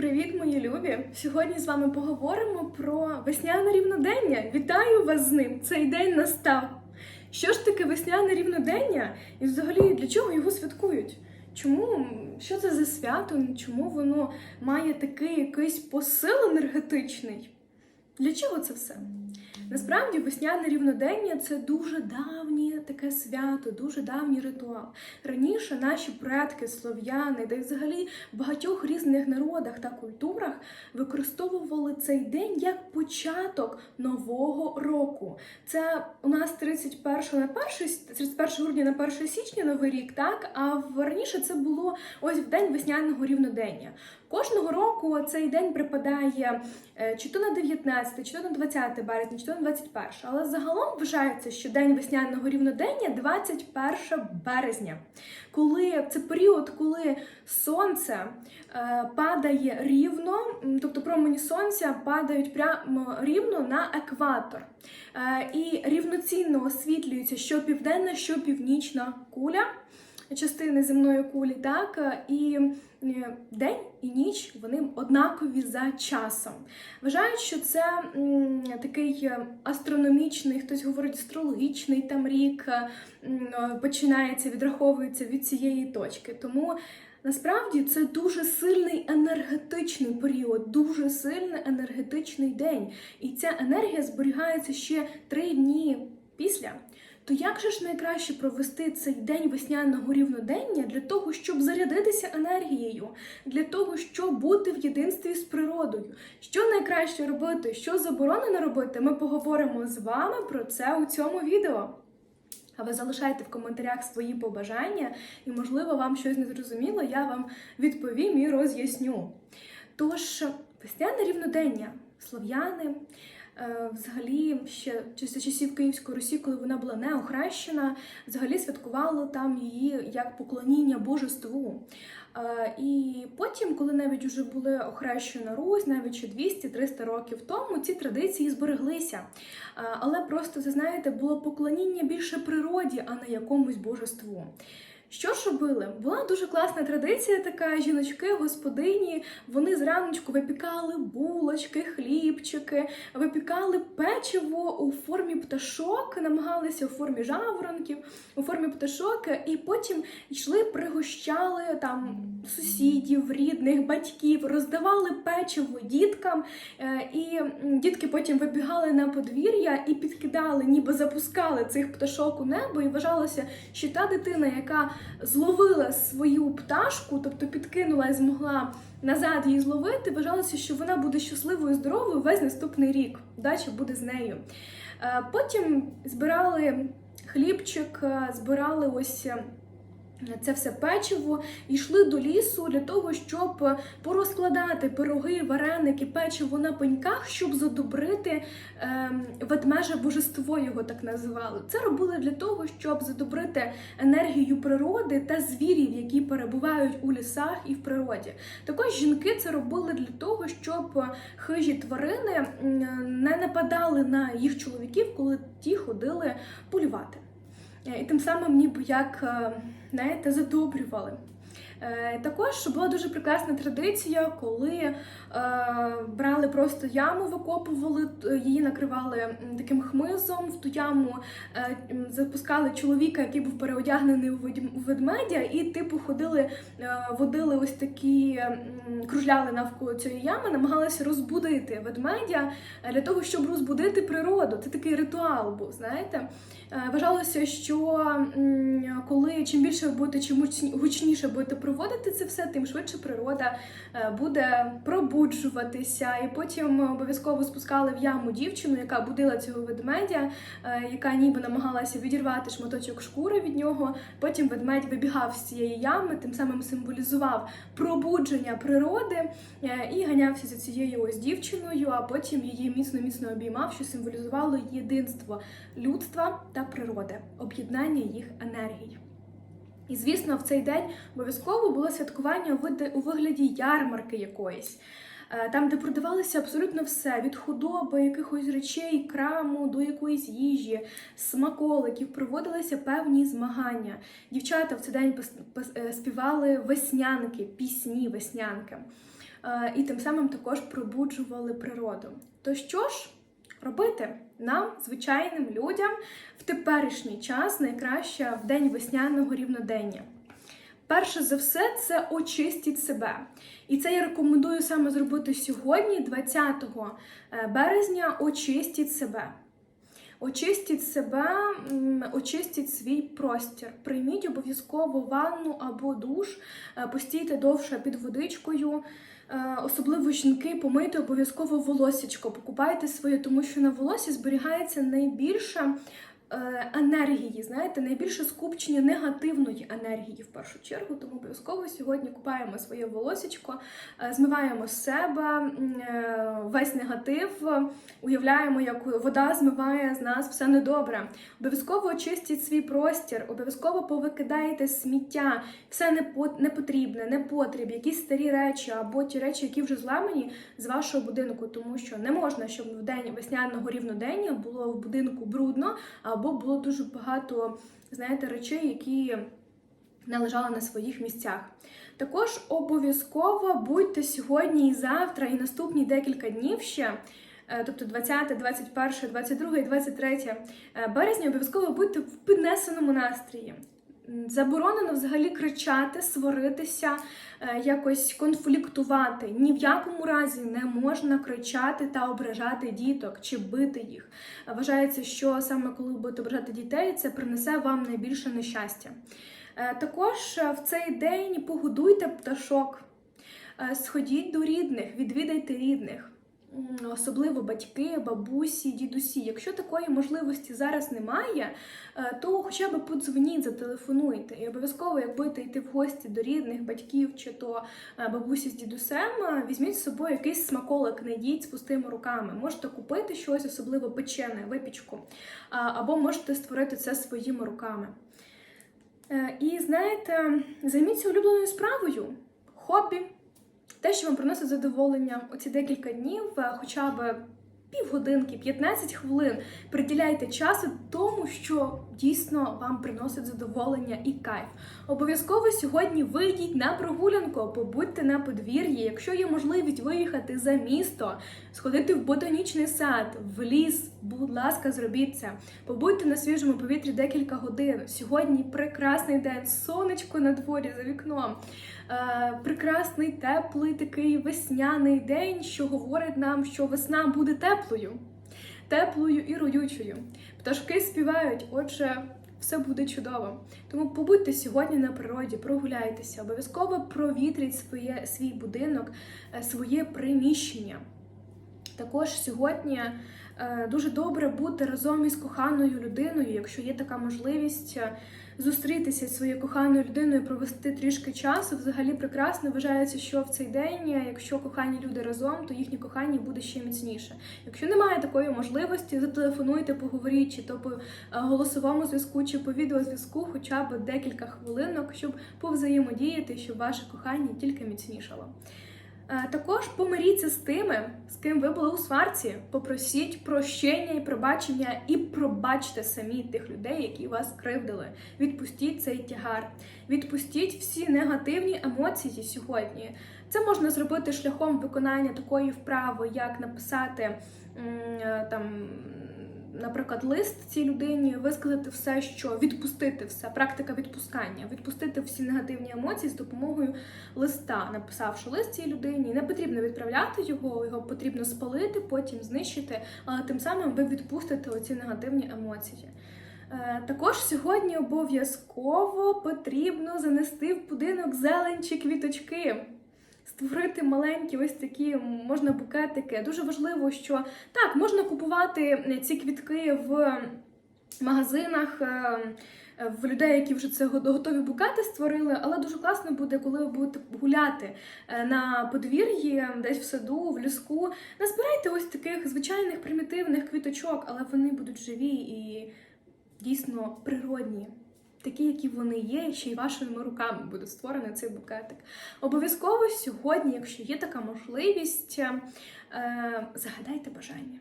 Привіт, мої любі! Сьогодні з вами поговоримо про весняне рівнодення. Вітаю вас з ним! Цей день настав. Що ж таке весняне рівнодення? І взагалі для чого його святкують? Чому що це за свято? Чому воно має такий якийсь посил енергетичний? Для чого це все? Насправді весняне рівнодення це дуже таке свято, дуже давній ритуал. Раніше наші предки, слов'яни, де й взагалі в багатьох різних народах та культурах використовували цей день як початок нового року. Це у нас 31 на 1, 31 грудня на 1 січня новий рік, так а раніше це було ось в день весняного рівнодення. Кожного року цей день припадає е, чи то на 19, чи то на 20 березня, чи то на 21. Але загалом вважається, що день весняного рівнодення 21 березня, коли це період, коли сонце е, падає рівно, тобто промені сонця падають прямо рівно на екватор. Е, і рівноцінно освітлюється що південна, що північна куля частини земної кулі, так е, і е, день і ніч вони однакові за часом. Вважають, що це такий е, астрономічний, хтось говорить астрологічний там рік починається, відраховується від цієї точки. Тому насправді це дуже сильний енергетичний період, дуже сильний енергетичний день. І ця енергія зберігається ще три дні після. То як же ж найкраще провести цей день весняного рівнодення для того, щоб зарядитися енергією, для того, щоб бути в єдинстві з природою? Що найкраще робити, що заборонено робити? Ми поговоримо з вами про це у цьому відео. А ви залишайте в коментарях свої побажання, і, можливо, вам щось не зрозуміло, я вам відповім і роз'ясню. Тож, весняне рівнодення, слов'яни. Е, Взагалі, ще за часів Київської Русі, коли вона була не охрещена, взагалі святкували там її як поклоніння божеству. Е, І потім, коли навіть вже були охрещена Русь, навіть ще 200-300 років тому, ці традиції збереглися. Е, Але просто це знаєте, було поклоніння більше природі, а не якомусь божеству. Що ж робили? Була дуже класна традиція, така жіночки, господині. Вони зраночку випікали булочки, хлібчики, випікали печиво у формі пташок, намагалися у формі жаворонків, у формі пташок, і потім йшли, пригощали там сусідів, рідних, батьків, роздавали печиво діткам, е, і дітки потім вибігали на подвір'я і підкидали, ніби запускали цих пташок у небо, і вважалося, що та дитина, яка зловила свою пташку, тобто підкинула і змогла назад її зловити, вважалося, що вона буде щасливою, здоровою весь наступний рік. Дача буде з нею. Е, Потім збирали хлібчик, е, збирали ось. Е, Це все печиво йшли до лісу для того, щоб порозкладати пироги, вареники, печиво на пеньках, щоб задобрити ем, ведмеже божество, його так називали. Це робили для того, щоб задобрити енергію природи та звірів, які перебувають у лісах і в природі. Також жінки це робили для того, щоб хижі тварини не нападали на їх чоловіків, коли ті ходили полювати. Е, І тим самим ніби як е, знаєте, задобрювали. Е, Також була дуже прекрасна традиція, коли е, брали просто яму, викопували, її накривали таким хмизом, в ту яму е, запускали чоловіка, який був переодягнений у ведмедя, і типу ходили, водили ось такі, кружляли навколо цієї ями, намагалися розбудити ведмедя для того, щоб розбудити природу. Це такий ритуал був, знаєте. Вважалося, що коли чим більше будете, чим гучні- гучніше будете проводити це все, тим швидше природа е, буде пробуджуватися. І потім обов'язково спускали в яму дівчину, яка будила цього ведмедя, е, яка ніби намагалася відірвати шматочок шкури від нього. Потім ведмедь вибігав з цієї ями, тим самим символізував пробудження природи е, і ганявся за цією ось дівчиною, а потім її міцно міцно обіймав, що символізувало єдинство людства та природи, об'єднання їх енергій. І звісно, в цей день обов'язково було святкування у вигляді ярмарки якоїсь. е, там, де продавалося абсолютно все: від худоби, якихось речей, краму до якоїсь їжі, смаколиків, проводилися певні змагання. Дівчата в цей день е, співали веснянки, пісні веснянки. Е, І тим самим також пробуджували природу. То що ж робити нам, звичайним людям, в теперішній час найкраще в день весняного рівнодення? Перше за все, це очистіть себе. І це я рекомендую саме зробити сьогодні, 20 е, березня. Очистіть себе. Очистіть себе, очистіть свій простір. Прийміть обов'язково ванну або душ, е, постійте довше під водичкою. Е, Особливо жінки помийте обов'язково волосічко, покупайте своє, тому що на волосі зберігається найбільше енергії, знаєте, найбільше скупчення негативної енергії в першу чергу. Тому обов'язково сьогодні купаємо своє волосічко, е, змиваємо з себе е, весь негатив, е, уявляємо, як вода змиває з нас все недобре. Обов'язково очистіть свій простір, обов'язково повикидайте сміття, все непо- непотрібне, непотріб, якісь старі речі або ті речі, які вже зламані з вашого будинку, тому що не можна, щоб в день весняного рівнодення було в будинку брудно, або було дуже багато, знаєте, речей, які не лежали на своїх місцях. Також обов'язково будьте сьогодні і завтра, і наступні декілька днів ще. е, Тобто 20, 21, 22 і 23 е, березня обов'язково будьте в піднесеному настрої. Заборонено взагалі кричати, сваритися, е, якось конфліктувати. Ні в якому разі не можна кричати та ображати діток чи бити їх. Вважається, що саме коли будете ображати дітей, це принесе вам найбільше нещастя. Е, Також е, в цей день погодуйте пташок, сходіть до рідних, відвідайте рідних. Особливо батьки, бабусі, дідусі. Якщо такої можливості зараз немає, е, то хоча б подзвоніть, зателефонуйте. І обов'язково, як будете йти в гості до рідних, батьків чи то е, бабусі з дідусем, е, візьміть з собою якийсь смаколик, не йдіть з пустими руками. Можете купити щось, особливо печене, випічку, або можете створити це своїми руками. І знаєте, займіться улюбленою справою, хобі, те, що вам приносить задоволення оці декілька днів, е, хоча б півгодинки, 15 хвилин приділяйте часу тому, що дійсно вам приносить задоволення і кайф. Обов'язково сьогодні вийдіть на прогулянку, побудьте на подвір'ї. Якщо є можливість виїхати за місто, сходити в ботанічний сад, в ліс, будь ласка, зробіть це. Побудьте на свіжому повітрі декілька годин. Сьогодні прекрасний день, сонечко на дворі за вікном. Е, прекрасний, теплий такий весняний день, що говорить нам, що весна буде теплою, теплою і родючою. Пташки співають, отже, все буде чудово. Тому побудьте сьогодні на природі, прогуляйтеся, обов'язково провітріть своє, свій будинок, е, своє приміщення. Також сьогодні дуже добре бути разом із коханою людиною, якщо є така можливість е, зустрітися зі своєю коханою людиною, провести трішки часу. Взагалі прекрасно вважається, що в цей день, е, якщо кохані люди разом, то їхнє кохання буде ще міцніше. Якщо немає такої можливості, зателефонуйте, поговоріть, чи то по е, голосовому зв'язку, чи по відеозв'язку, хоча б декілька хвилинок, щоб повзаємодіяти, щоб ваше кохання тільки міцнішало. Е, Також помиріться з тими, з ким ви були у сварці. Попросіть прощення і пробачення, і пробачте самі тих людей, які вас кривдили. Відпустіть цей тягар, відпустіть всі негативні емоції сьогодні. Це можна зробити шляхом виконання такої вправи, як написати е, там. Наприклад, лист цій людині, висказати все, що відпустити все, практика відпускання, відпустити всі негативні емоції з допомогою листа, написавши лист цій людині, не потрібно відправляти його, його потрібно спалити, потім знищити, але тим самим ви відпустите оці негативні емоції. Е, Також сьогодні обов'язково потрібно занести в будинок зелень чи квіточки. Створити маленькі ось такі можна букетики. Дуже важливо, що так, можна купувати ці квітки в магазинах. е, В людей, які вже це готові букети створили, але дуже класно буде, коли ви будете гуляти е, на подвір'ї, десь в саду, в ліску. Назбирайте ось таких звичайних примітивних квіточок, але вони будуть живі і дійсно природні. Такі, які вони є, і ще й вашими руками буде створений цей букетик. Обов'язково сьогодні, якщо є така можливість, е, загадайте бажання.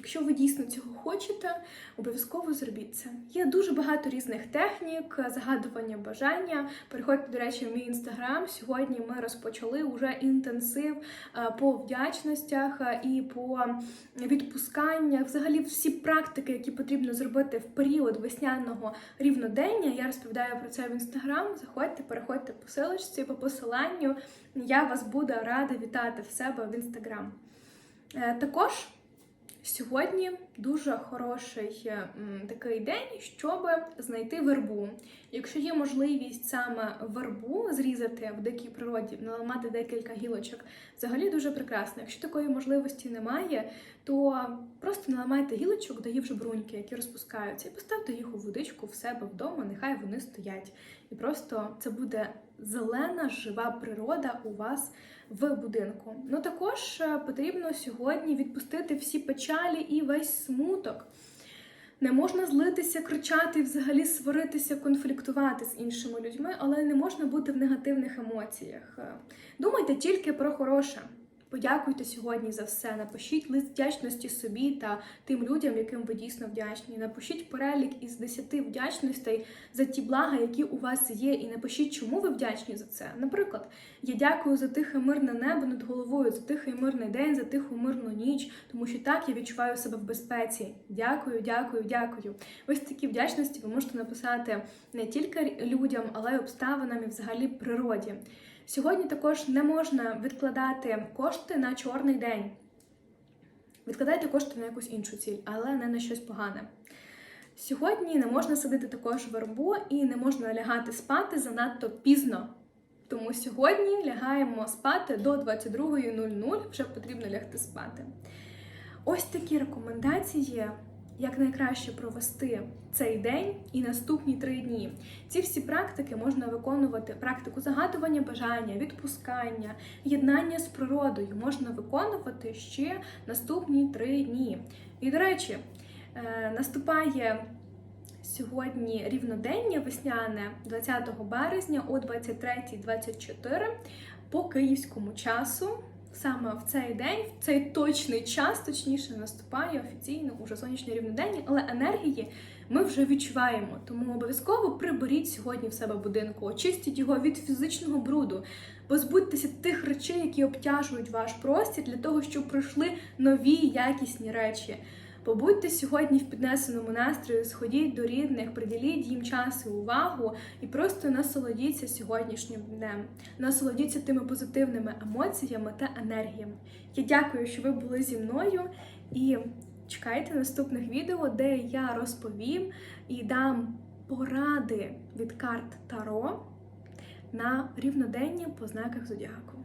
Якщо ви дійсно цього хочете, обов'язково зробіть це. Є дуже багато різних технік, загадування бажання. Переходьте, до речі, в мій інстаграм. Сьогодні ми розпочали вже інтенсив е, по вдячностях е, і по відпусканнях. Взагалі, всі практики, які потрібно зробити в період весняного рівнодення. Я розповідаю про це в інстаграм. Заходьте, переходьте по силочці, по посиланню. Я вас буду рада вітати в себе в інстаграм. Е, Також. Сьогодні дуже хороший такий день, щоб знайти вербу. Якщо є можливість саме вербу зрізати в дикій природі, наламати декілька гілочок, взагалі дуже прекрасно. Якщо такої можливості немає, то просто наламайте гілочок, де є вже бруньки, які розпускаються, і поставте їх у водичку в себе вдома, нехай вони стоять. І просто це буде зелена, жива природа у вас в будинку. Ну також е, потрібно сьогодні відпустити всі печалі і весь смуток. Не можна злитися, кричати, взагалі сваритися, конфліктувати з іншими людьми, але не можна бути в негативних емоціях. Е, Думайте тільки про хороше. Подякуйте сьогодні за все. Напишіть лист вдячності собі та тим людям, яким ви дійсно вдячні. Напишіть перелік із 10 вдячностей за ті блага, які у вас є, і напишіть, чому ви вдячні за це. Наприклад, я дякую за тихе мирне небо над головою, за тихий мирний день, за тиху мирну ніч, тому що так я відчуваю себе в безпеці. Дякую, дякую, дякую. Ось такі вдячності ви можете написати не тільки людям, але й обставинам і взагалі природі. Сьогодні також не можна відкладати кошти на чорний день. Відкладайте кошти на якусь іншу ціль, але не на щось погане. Сьогодні не можна садити також вербу і не можна лягати спати занадто пізно. Тому сьогодні лягаємо спати до 22.00, вже потрібно лягти спати. Ось такі рекомендації, як найкраще провести цей день і наступні три дні. Ці всі практики можна виконувати. Практику загадування бажання, відпускання, єднання з природою можна виконувати ще наступні три дні. І, до речі, е, наступає сьогодні рівнодення весняне 20 березня о 23.24 по київському часу. Саме в цей день, в цей точний час, точніше, наступає офіційно уже сонячне рівнодення, але енергії ми вже відчуваємо. Тому обов'язково приберіть сьогодні в себе будинку, очистіть його від фізичного бруду, позбудьтеся тих речей, які обтяжують ваш простір, для того, щоб прийшли нові якісні речі. Побудьте сьогодні в піднесеному настрої, сходіть до рідних, приділіть їм час і увагу і просто насолодіться сьогоднішнім днем, насолодіться тими позитивними емоціями та енергіями. Я дякую, що ви були зі мною і чекайте наступних відео, де я розповім і дам поради від карт Таро на рівнодення по знаках зодіаку.